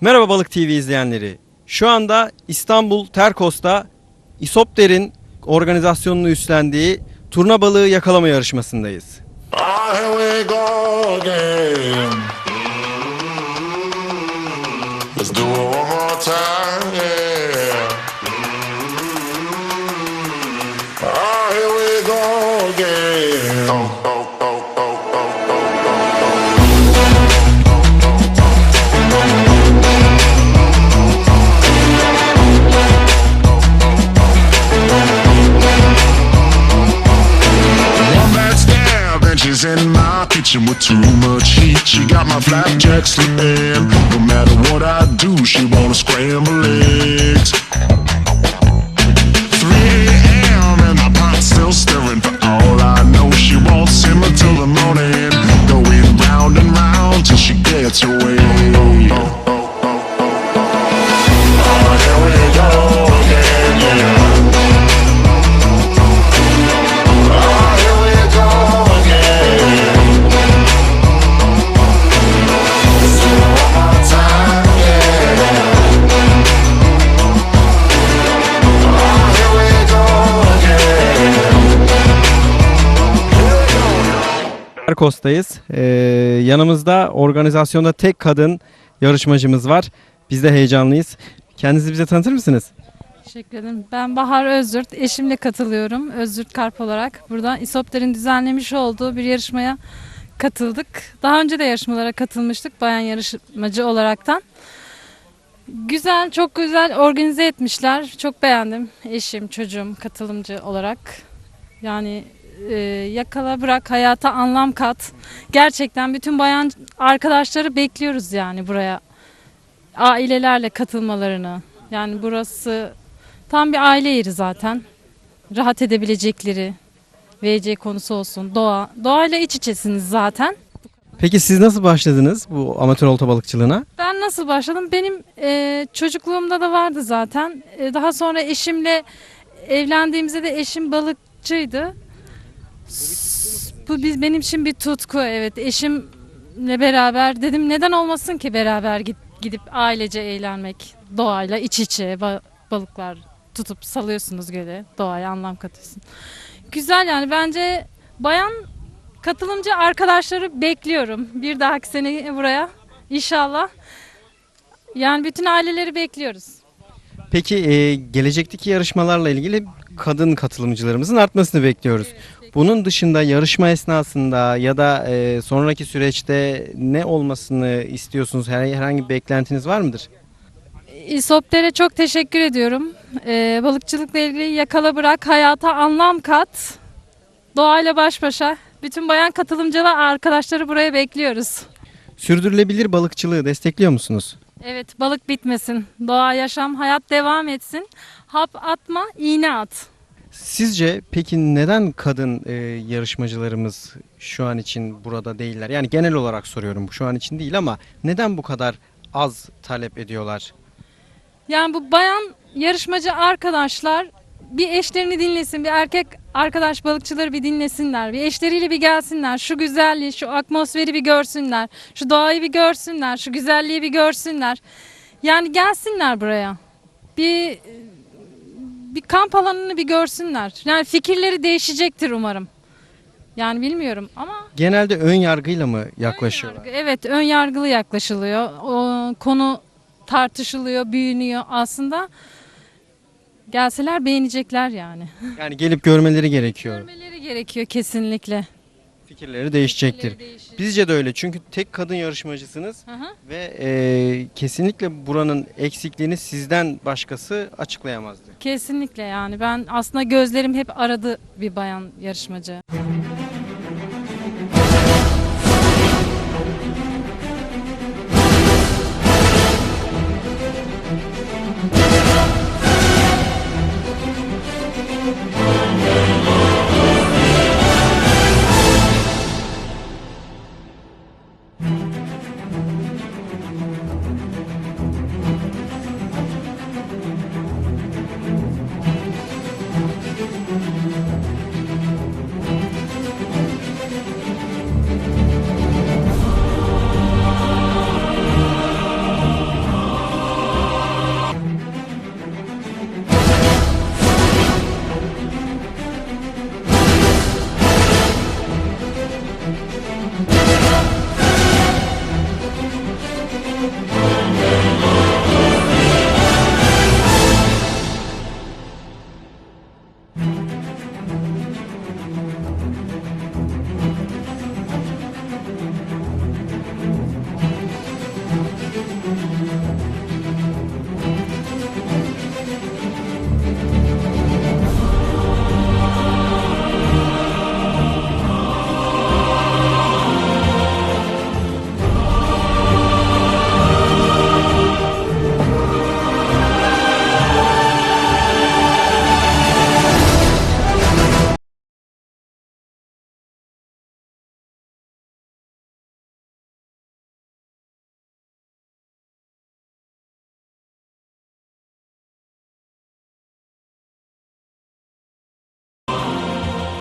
Merhaba Balık TV izleyenleri. Şu anda İstanbul Terkos'ta İsopter'in organizasyonunu üstlendiği turna balığı yakalama yarışmasındayız. Here we go again. Let's do it one more time, yeah. Ah, here we go again. With too much heat. She got my flapjack slipping. No matter what I do, she wanna scramble eggs. Terkos'tayız. Ee, yanımızda organizasyonda tek kadın yarışmacımız var. Biz de heyecanlıyız. Kendinizi bize tanıtır mısınız? Teşekkür ederim. Ben Bahar Özyurt. Eşimle katılıyorum. Özyurt Karp olarak. Buradan İSOP'lerin düzenlemiş olduğu bir yarışmaya katıldık. Daha önce de yarışmalara katılmıştık bayan yarışmacı olaraktan. Güzel, çok güzel organize etmişler. Çok beğendim. Eşim, çocuğum katılımcı olarak. Yani e, yakala bırak, hayata anlam kat. Gerçekten bütün bayan arkadaşları bekliyoruz yani buraya. Ailelerle katılmalarını. Yani burası Tam bir aile yeri zaten. Rahat edebilecekleri VC konusu olsun. Doğa. Doğayla iç içesiniz zaten. Peki siz nasıl başladınız bu amatör olta balıkçılığına? Ben nasıl başladım? Benim e, çocukluğumda da vardı zaten. E, daha sonra eşimle evlendiğimizde de eşim balıkçıydı. Bu biz benim için bir tutku evet. Eşimle beraber dedim neden olmasın ki beraber git, gidip ailece eğlenmek. Doğayla iç içe ba- balıklar tutup salıyorsunuz göle. Doğaya anlam katıyorsun. Güzel yani bence bayan katılımcı arkadaşları bekliyorum. Bir dahaki sene buraya inşallah. Yani bütün aileleri bekliyoruz. Peki e, gelecekteki yarışmalarla ilgili kadın katılımcılarımızın artmasını bekliyoruz. Bunun dışında yarışma esnasında ya da e, sonraki süreçte ne olmasını istiyorsunuz? Her- Herhangi bir beklentiniz var mıdır? İSOP'lere çok teşekkür ediyorum. Ee, balıkçılıkla ilgili yakala bırak, hayata anlam kat. Doğayla baş başa. Bütün bayan katılımcılar arkadaşları buraya bekliyoruz. Sürdürülebilir balıkçılığı destekliyor musunuz? Evet balık bitmesin. Doğa, yaşam, hayat devam etsin. Hap atma, iğne at. Sizce peki neden kadın e, yarışmacılarımız şu an için burada değiller? Yani genel olarak soruyorum bu şu an için değil ama neden bu kadar az talep ediyorlar? Yani bu bayan yarışmacı arkadaşlar bir eşlerini dinlesin, bir erkek arkadaş balıkçıları bir dinlesinler, bir eşleriyle bir gelsinler, şu güzelliği, şu atmosferi bir görsünler, şu doğayı bir görsünler, şu güzelliği bir görsünler. Yani gelsinler buraya. Bir bir kamp alanını bir görsünler. Yani fikirleri değişecektir umarım. Yani bilmiyorum ama Genelde ön yargıyla mı yaklaşıyorlar? Evet, ön yargılı yaklaşılıyor. O konu tartışılıyor, büyünüyor. Aslında gelseler beğenecekler yani. Yani gelip görmeleri gerekiyor. Görmeleri gerekiyor kesinlikle. Fikirleri değişecektir. Fikirleri değişir. Bizce de öyle çünkü tek kadın yarışmacısınız Hı hı. ve e, kesinlikle buranın eksikliğini sizden başkası açıklayamazdı. Kesinlikle yani ben aslında gözlerim hep aradı bir bayan yarışmacı.